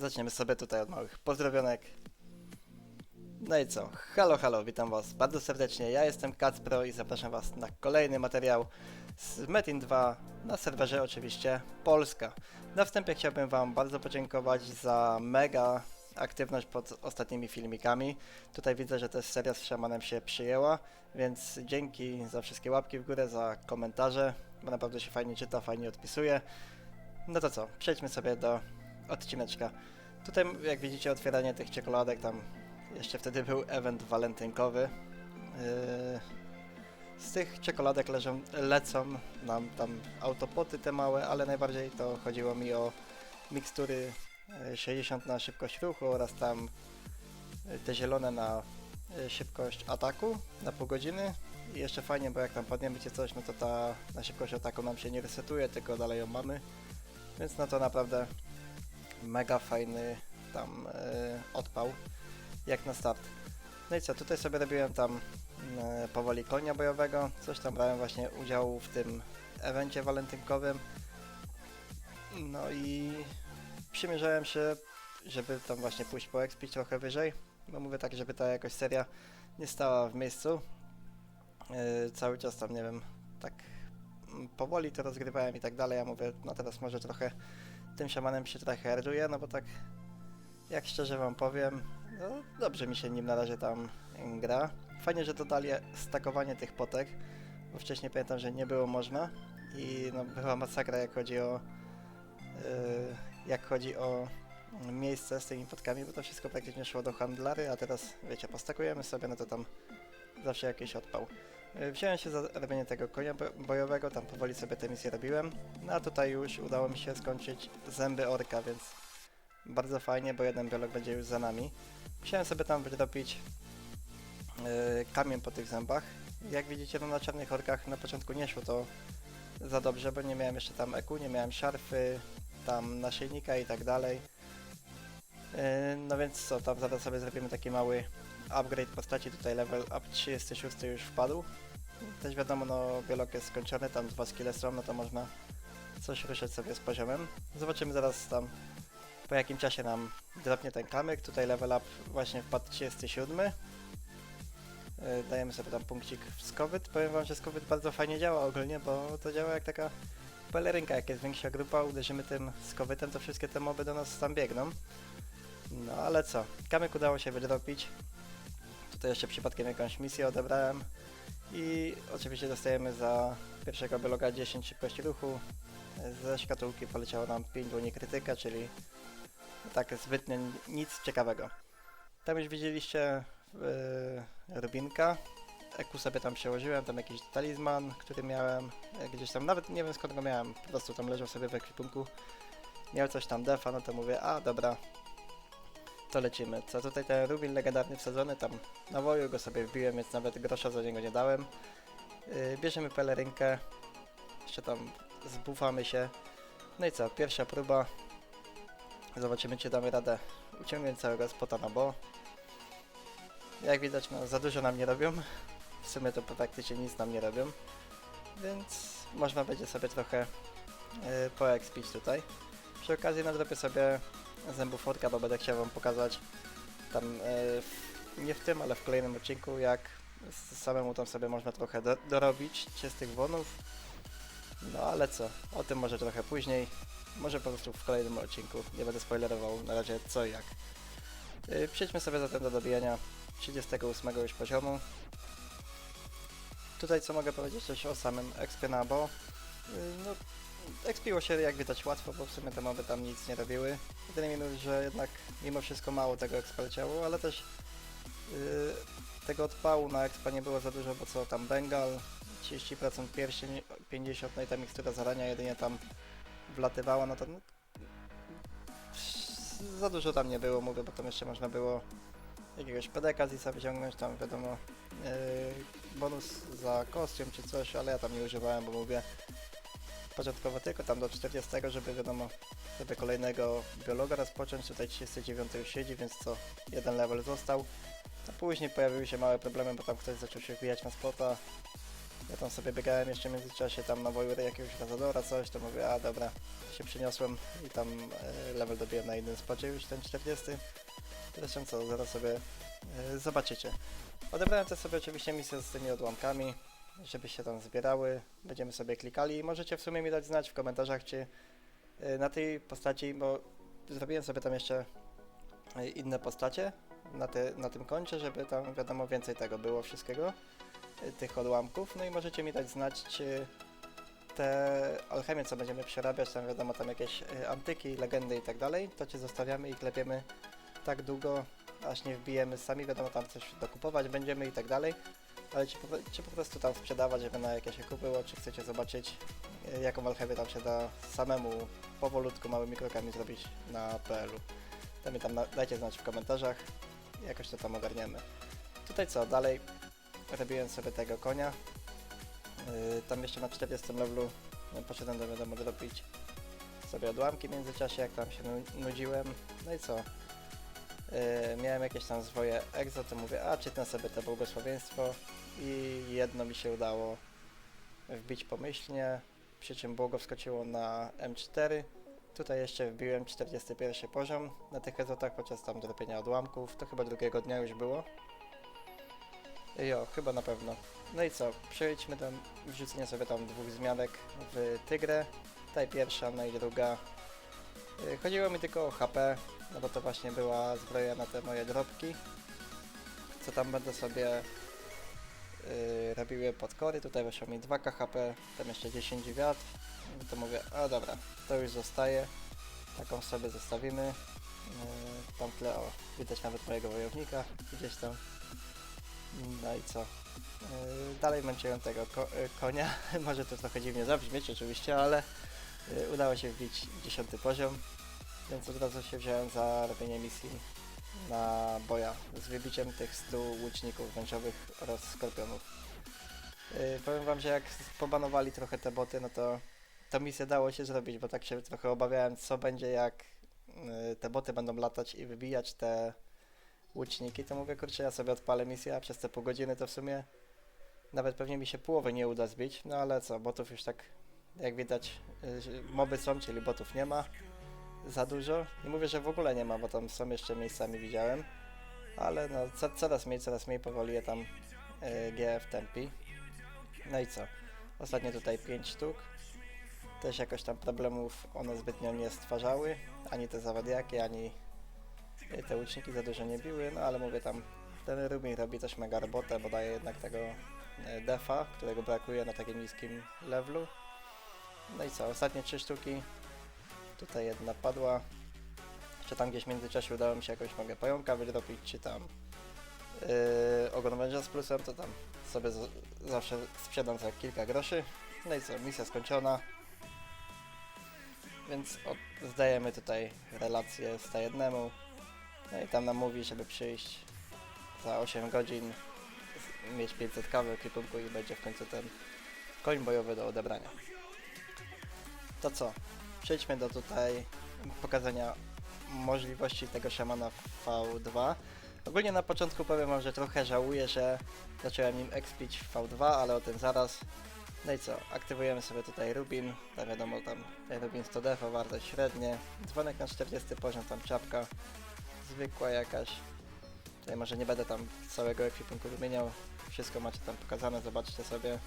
zaczniemy sobie tutaj od małych pozdrowionek. No i co? Halo, halo, witam was bardzo serdecznie. Ja jestem Kacpro i zapraszam was na kolejny materiał z Metin 2 na serwerze oczywiście Polska. Na wstępie chciałbym wam bardzo podziękować za mega aktywność pod ostatnimi filmikami. Tutaj widzę, że też seria z Szamanem się przyjęła, więc dzięki za wszystkie łapki w górę, za komentarze, bo naprawdę się fajnie czyta, fajnie odpisuje. No to co, przejdźmy sobie do odcineczka. Tutaj jak widzicie otwieranie tych czekoladek, tam jeszcze wtedy był event walentynkowy. Yy, z tych czekoladek leżą, lecą nam tam autopoty te małe, ale najbardziej to chodziło mi o mikstury e, 60 na szybkość ruchu oraz tam e, te zielone na szybkość ataku na pół godziny. I jeszcze fajnie, bo jak tam padniemy czy coś, no to ta na szybkość ataku nam się nie resetuje, tylko dalej ją mamy. Więc no to naprawdę mega fajny tam e, odpał, jak na start. No i co, tutaj sobie robiłem tam e, powoli konia bojowego, coś tam brałem właśnie udział w tym evencie walentynkowym. No i przymierzałem się, żeby tam właśnie pójść po expić trochę wyżej. No mówię tak, żeby ta jakoś seria nie stała w miejscu. E, cały czas tam, nie wiem, tak mm, powoli to rozgrywałem i tak dalej. Ja mówię, no teraz może trochę tym szamanem się trochę herduję, no bo tak jak szczerze wam powiem, no dobrze mi się nim na razie tam gra. Fajnie, że dodali stakowanie tych potek, bo wcześniej pamiętam, że nie było można i no była masakra jak chodzi o yy, jak chodzi o miejsce z tymi potkami, bo to wszystko praktycznie szło do handlary, a teraz wiecie, postakujemy sobie, no to tam zawsze jakiś odpał. Yy, Wziąłem się za robienie tego konia bo- bojowego, tam powoli sobie te misje robiłem, no a tutaj już udało mi się skończyć zęby orka, więc bardzo fajnie, bo jeden biolog będzie już za nami. Musiałem sobie tam wyrobić yy, kamień po tych zębach. Jak widzicie, no na czarnych orkach na początku nie szło to za dobrze, bo nie miałem jeszcze tam eku, nie miałem szarfy, tam naszyjnika i tak dalej. Yy, no więc co, tam zaraz sobie zrobimy taki mały upgrade postaci, tutaj level up 36 już wpadł. Też wiadomo, no biolog jest skończony, tam dwa skille są, no to można coś ruszyć sobie z poziomem. Zobaczymy zaraz tam po jakim czasie nam dropnie ten kamyk. Tutaj level up właśnie wpadł 37. Yy, Dajemy sobie tam punkcik w skowyt. Powiem wam, że skowyt bardzo fajnie działa ogólnie, bo to działa jak taka pelerynka. Jak jest większa grupa, uderzymy tym skowytem, to wszystkie te moby do nas tam biegną. No ale co, kamyk udało się wydropić. Tutaj jeszcze przypadkiem jakąś misję odebrałem. I oczywiście dostajemy za pierwszego biologa 10 szybkości ruchu. Ze szkatułki poleciało nam 5 dłoni krytyka, czyli tak zbytnio nic ciekawego. Tam już widzieliście yy, Rubinka. Eku sobie tam przełożyłem, tam jakiś talizman, który miałem e, gdzieś tam, nawet nie wiem skąd go miałem, po prostu tam leżał sobie w ekwipunku. Miał coś tam defa, no to mówię, a dobra, to lecimy. Co tutaj ten Rubin legendarny wsadzony, tam na woju go sobie wbiłem, więc nawet grosza za niego nie dałem. Yy, bierzemy pelerynkę, jeszcze tam zbufamy się. No i co, pierwsza próba, Zobaczymy, czy damy radę uciągnąć całego spota na bo. Jak widać, no, za dużo nam nie robią. W sumie to praktycznie nic nam nie robią. Więc można będzie sobie trochę yy, poekspić tutaj. Przy okazji nadrobię sobie zębów orka, bo będę chciał wam pokazać tam, w, nie w tym, ale w kolejnym odcinku, jak samemu tam sobie można trochę do, dorobić czystych wonów. No ale co, o tym może trochę później. Może po prostu w kolejnym odcinku. Nie będę spoilerował na razie co i jak. Yy, przejdźmy sobie zatem do dobijania 38 już poziomu. Tutaj co mogę powiedzieć też o samym expie bo. Yy, no, expiło się jak widać łatwo, bo w sumie te moby tam nic nie robiły. Jedyny minus, że jednak mimo wszystko mało tego expa leciało, ale też yy, tego odpału na expa nie było za dużo, bo co tam Bengal, 30% pierścień, 50% no i ta mikstura zarania jedynie tam wlatywała, no to no, za dużo tam nie było, mówię, bo tam jeszcze można było jakiegoś pedeka z ISA wyciągnąć, tam wiadomo yy, bonus za kostium czy coś, ale ja tam nie używałem, bo mówię początkowo tylko tam do 40, żeby wiadomo sobie kolejnego biologa rozpocząć, tutaj 39 już siedzi, więc co, jeden level został, a później pojawiły się małe problemy, bo tam ktoś zaczął się wbijać na spota, Ja tam sobie biegałem jeszcze w międzyczasie tam na wojury jakiegoś razadora, coś, to mówię, a dobra, się przyniosłem i tam e, level dobiłem na innym spocie już ten 40. Zresztą co, zaraz sobie e, zobaczycie. Odebrałem też sobie oczywiście misję z tymi odłamkami, żeby się tam zbierały, będziemy sobie klikali i możecie w sumie mi dać znać w komentarzach, czy e, na tej postaci, bo zrobiłem sobie tam jeszcze e, inne postacie na, te, na tym koncie, żeby tam wiadomo więcej tego było wszystkiego, e, tych odłamków, no i możecie mi dać znać, czy te alchemie, co będziemy przerabiać, tam wiadomo, tam jakieś antyki, legendy i tak dalej, to cię zostawiamy i klepiemy tak długo, aż nie wbijemy sami, wiadomo, tam coś dokupować będziemy i tak dalej, ale czy, po- prostu tam sprzedawać, żeby na jakieś się było, czy chcecie zobaczyć, e, jaką alchemię tam się da samemu, powolutku, małymi krokami zrobić na PL-u. To mi tam na, dajcie znać w komentarzach, jakoś to tam ogarniemy. Tutaj co, dalej robiłem sobie tego konia, Yy, tam jeszcze na 40 levelu no, poszedłem do wiadomo zrobić sobie odłamki w międzyczasie, jak tam się nu- nudziłem. No i co? Yy, miałem jakieś tam swoje egzo, to mówię, a czytam sobie to błogosławieństwo i jedno mi się udało wbić pomyślnie, przy czym błogo wskoczyło na M4. Tutaj jeszcze wbiłem 41 poziom na tych egzotach podczas tam dropienia odłamków, to chyba drugiego dnia już było. Jo, chyba na pewno. No i co, przejdźmy do wrzucenia sobie tam dwóch zmianek w Tygrę. Tutaj pierwsza, no i druga. Yy, Chodziło mi tylko o HP, no bo to właśnie była zbroja na te moje drobki. Co tam będę sobie yy, robiły podkory. Tutaj weszło mi 2 HP, tam jeszcze 10 wiatr. No to mówię, a dobra, to już zostaje. Taką sobie zostawimy. Yy, tam tle, o, widać nawet mojego wojownika gdzieś tam. No i co? Yy, Dalej męczyłem tego ko y, konia. Może to trochę dziwnie zabrzmieć oczywiście, ale yy, udało się wbić 10 poziom, więc od razu się wziąłem za robienie misji na boja z wybiciem tych 100 łuczników wężowych oraz skorpionów. Yy, powiem wam, że jak pobanowali trochę te boty, no to to misję dało się zrobić, bo tak się trochę obawiałem, co będzie jak yy, te boty będą latać i wybijać te łuczniki, to mówię, kurczę, ja sobie odpalę misję, a przez te pół godziny to w sumie nawet pewnie mi się połowy nie uda zbić, no ale co, botów już tak, jak widać, y, moby są, czyli botów nie ma za dużo. Nie mówię, że w ogóle nie ma, bo tam są jeszcze miejscami widziałem, ale no co, coraz mniej, coraz mniej powoli je tam y, GF tempi. No i co, ostatnio tutaj 5 sztuk, też jakoś tam problemów one zbytnio nie stwarzały, ani te zawadiaki, ani y, te łuczniki za dużo nie biły, no ale mówię tam, ten Rubin robi też mega robotę, bo daje jednak tego e, defa, którego brakuje na takim niskim levelu. No i co, ostatnie trzy sztuki. Tutaj jedna padła. Czy tam gdzieś w międzyczasie udało mi się jakoś mogę pająka wydropić, czy tam yy, ogon węża z plusem, to tam sobie zawsze sprzedam za kilka groszy. No i co, misja skończona. Więc zdajemy tutaj relację z jednemu. No i tam nam mówi, żeby przyjść za 8 godzin, mieć 500 kawy w i będzie w końcu ten koń bojowy do odebrania. To co? Przejdźmy do tutaj pokazania możliwości tego szamana V2. Ogólnie na początku powiem wam, że trochę żałuję, że zacząłem nim expić w V2, ale o tym zaraz. No i co? Aktywujemy sobie tutaj Rubin, tam wiadomo tam Rubin 100 defa, wartość średnie, dzwonek na 40 poziom, tam czapka zwykła jakaś. Tutaj może nie będę tam całego ekwipunku wymieniał. Wszystko macie tam pokazane, zobaczcie sobie.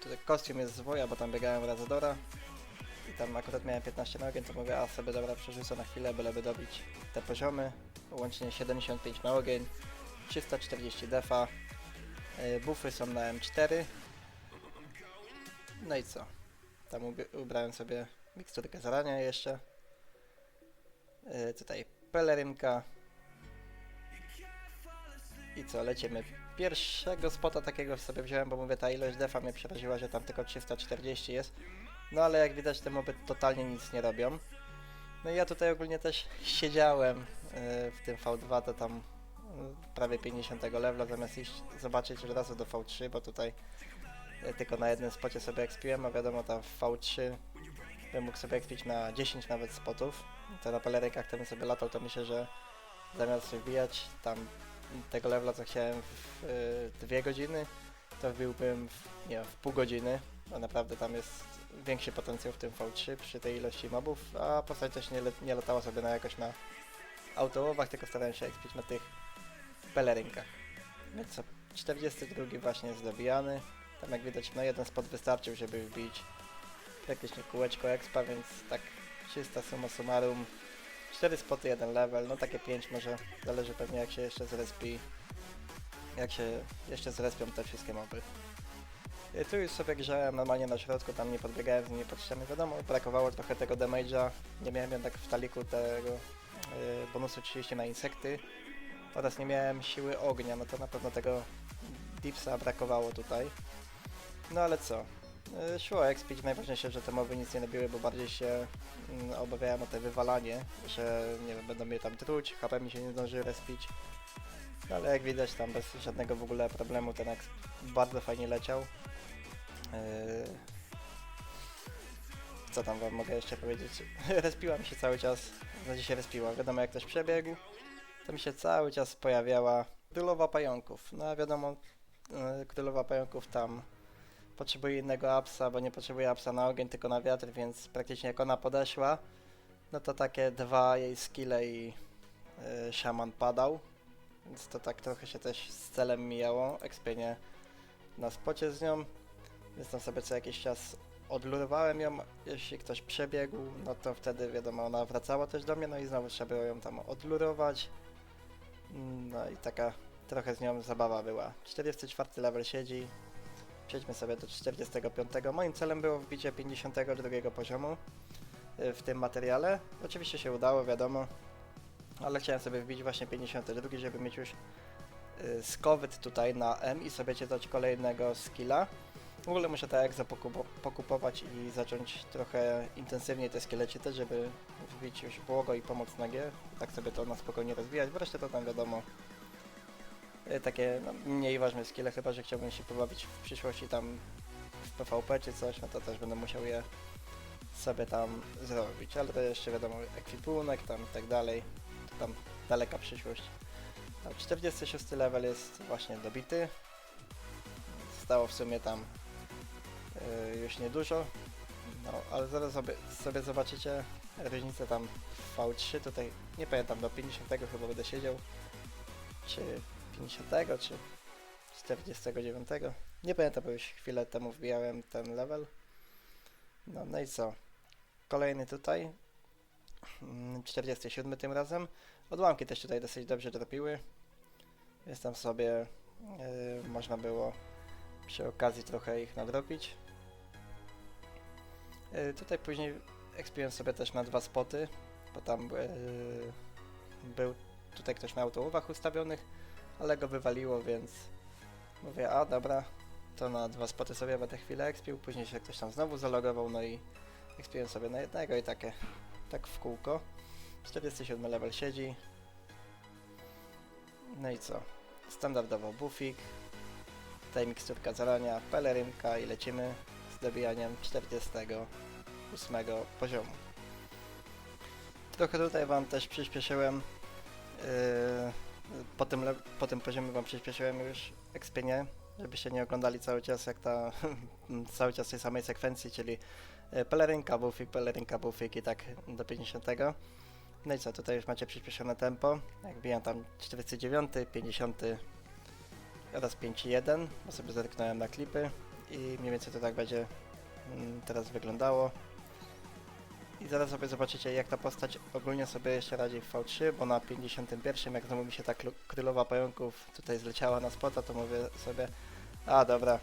Tutaj kostium jest z woja, bo tam biegałem w Razadora. I tam akurat miałem 15 na ogień, mówię, a sobie dobra przerzucę na chwilę, byleby dobić te poziomy. Łącznie 75 na ogień, 340 defa. Yy, Buffy są na M4. No i co? Tam ubrałem sobie miksturkę zarania jeszcze. Yy, tutaj pelerynka. I co, lecimy. Pierwszego spota takiego sobie wziąłem, bo mówię, ta ilość defa mnie przeraziła, że tam tylko 340 jest. No ale jak widać te moby totalnie nic nie robią. No i ja tutaj ogólnie też siedziałem yy, w tym V2, to tam yy, prawie 50 levela, zamiast iść zobaczyć od razu do V3, bo tutaj yy, tylko na jednym spocie sobie ekspiłem, a wiadomo tam w V3 bym mógł sobie ekspić na 10 nawet spotów. To na pelerykach to bym sobie latał, to myślę, że zamiast wbijać tam tego levela, co chciałem w y, dwie godziny, to wbiłbym w, nie w pół godziny, bo naprawdę tam jest większy potencjał w tym V3 przy tej ilości mobów, a postać też nie, nie latała sobie na jakoś na autołowach, tylko starałem się ekspić na tych pelerynkach. Więc co, 42 właśnie jest dobijany. Tam jak widać, no jeden spot wystarczył, żeby wbić praktycznie kółeczko expa, więc tak czysta summa summarum. 4 spoty, jeden level, no takie 5 może, zależy pewnie jak się jeszcze zrespi, jak się jeszcze zrespią te wszystkie moby. I tu już sobie grzałem normalnie na środku, tam nie podbiegałem z nimi pod ściany, wiadomo, brakowało trochę tego damage'a, nie miałem jednak w taliku tego yy, bonusu 30 na insekty oraz nie miałem siły ognia, no to na pewno tego dipsa brakowało tutaj. No ale co, yy, szło expić, najważniejsze, że te moby nic nie robiły, bo bardziej się mm, obawiałem o te wywalanie, że nie wiem, będą mnie tam truć, HP mi się nie zdąży respić. No ale jak widać tam bez żadnego w ogóle problemu ten exp bardzo fajnie leciał. Yy, Co tam wam mogę jeszcze powiedzieć? Respiła mi się cały czas, znaczy się respiła, wiadomo jak ktoś przebiegł, to mi się cały czas pojawiała królowa pająków. No wiadomo, yy, królowa pająków tam potrzebuje innego apsa, bo nie potrzebuje apsa na ogień, tylko na wiatr, więc praktycznie jak ona podeszła, no to takie dwa jej skille i yy, szaman padał. Więc to tak trochę się też z celem mijało, ekspienie na spocie z nią. Więc tam sobie co jakiś czas odlurowałem ją, jeśli ktoś przebiegł, no to wtedy wiadomo, ona wracała też do mnie, no i znowu trzeba było ją tam odlurować. No i taka trochę z nią zabawa była. 44 level siedzi, przejdźmy sobie do 45. Moim celem było wbicie 52 poziomu y, w tym materiale. Oczywiście się udało, wiadomo, ale chciałem sobie wbić właśnie 52, żeby mieć już y, skowyt tutaj na M i sobie dać kolejnego skilla. W ogóle muszę tak jak zapokupo- pokupować i zacząć trochę intensywniej te skillecie też, żeby wbić już błogo i pomoc na G. Tak sobie to na spokojnie rozwijać, resztę to tam wiadomo. Y, Takie no, mniej ważne skille, chyba że chciałbym się pobawić w przyszłości tam w PvP czy coś, no to też będę musiał je sobie tam zrobić, ale to jeszcze wiadomo ekwipunek tam i tak dalej, to tam daleka przyszłość. A 46 level jest właśnie dobity. Stało w sumie tam y, już niedużo, no ale zaraz sobie, sobie zobaczycie różnicę tam w V3, tutaj nie pamiętam, do 50 chyba będę siedział, czy 50, czy 49. Nie pamiętam, bo już chwilę temu wbijałem ten level. No, no i co? Kolejny tutaj. mm, 47 tym razem. Odłamki też tutaj dosyć dobrze dropiły. Jest tam sobie, yy, można było przy okazji trochę ich nadrobić. Yy, tutaj później ekspiłem sobie też na dwa spoty, bo tam yy, był tutaj ktoś na autołowach ustawionych, ale go wywaliło, więc mówię, a dobra, to na dwa spoty sobie będę chwilę ekspił, później się ktoś tam znowu zalogował, no i ekspiłem sobie na jednego i takie, tak w kółko. 47 level siedzi. No i co? Standardowo bufik, tutaj miksturka zarania, pelerynka i lecimy z dobijaniem 48 poziomu. Trochę tutaj Wam też przyspieszyłem, yy, po, tym po tym poziomie Wam przyspieszyłem już ekspienie, żebyście nie oglądali cały czas jak ta, cały czas tej samej sekwencji, czyli yy, pelerynka, bufik, pelerynka, bufik i tak do 50. No i co, tutaj już macie przyspieszone tempo. Jak bijam tam 49, 50 oraz 5.1, bo sobie zerknąłem na klipy i mniej więcej to tak będzie mm, teraz wyglądało. I zaraz sobie zobaczycie jak ta postać ogólnie sobie jeszcze radzi w V3, bo na 51 jak znowu mi się ta królowa pająków tutaj zleciała na spota, to mówię sobie, a dobra,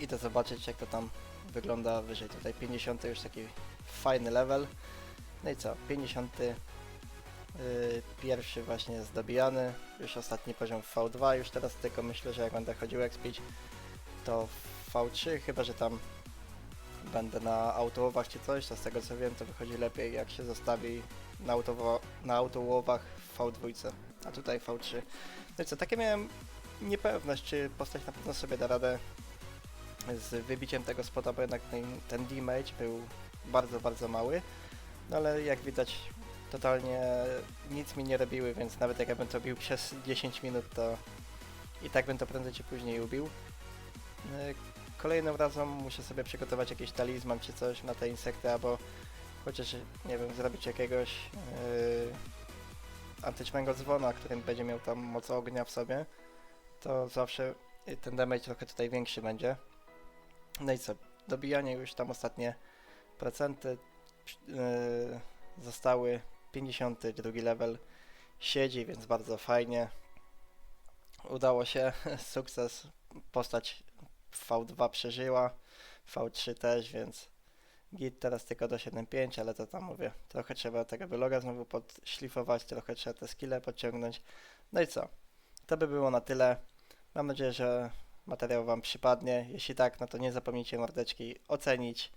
idę zobaczyć jak to tam wygląda wyżej. Tutaj 50 już taki fajny level. No i co, 50 yy, pierwszy właśnie jest dobijany, już ostatni poziom w V2, już teraz tylko myślę, że jak będę chodził expić to w V3, chyba że tam będę na autołowach czy coś, to z tego co wiem to wychodzi lepiej jak się zostawi na, autowo- na autołowach w V2, a tutaj V3. No i co, takie miałem niepewność, czy postać na pewno sobie da radę z wybiciem tego spota, bo jednak ten, ten damage był bardzo, bardzo mały. No ale jak widać totalnie nic mi nie robiły, więc nawet jak ja bym to bił przez 10 minut, to i tak bym to prędzej czy później ubił. Kolejnym razem muszę sobie przygotować jakiś talizman czy coś na te insekty, albo chociaż, nie wiem, zrobić jakiegoś yy, antycznego dzwona, który będzie miał tam moc ognia w sobie, to zawsze ten damage trochę tutaj większy będzie. No i co, dobijanie już tam ostatnie procenty yy, zostały, 52 level siedzi, więc bardzo fajnie. Udało się, sukces, postać V2 przeżyła, V3 też, więc git teraz tylko do 7.5, ale to tam mówię, trochę trzeba tego wyloga znowu podszlifować, trochę trzeba te skille podciągnąć. No i co? To by było na tyle. Mam nadzieję, że materiał Wam przypadnie. Jeśli tak, no to nie zapomnijcie mordeczki ocenić.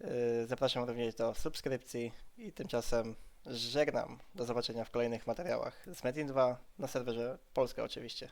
Yy, Zapraszam również do subskrypcji i tymczasem żegnam. Do zobaczenia w kolejnych materiałach z Metin 2 na serwerze Polska oczywiście.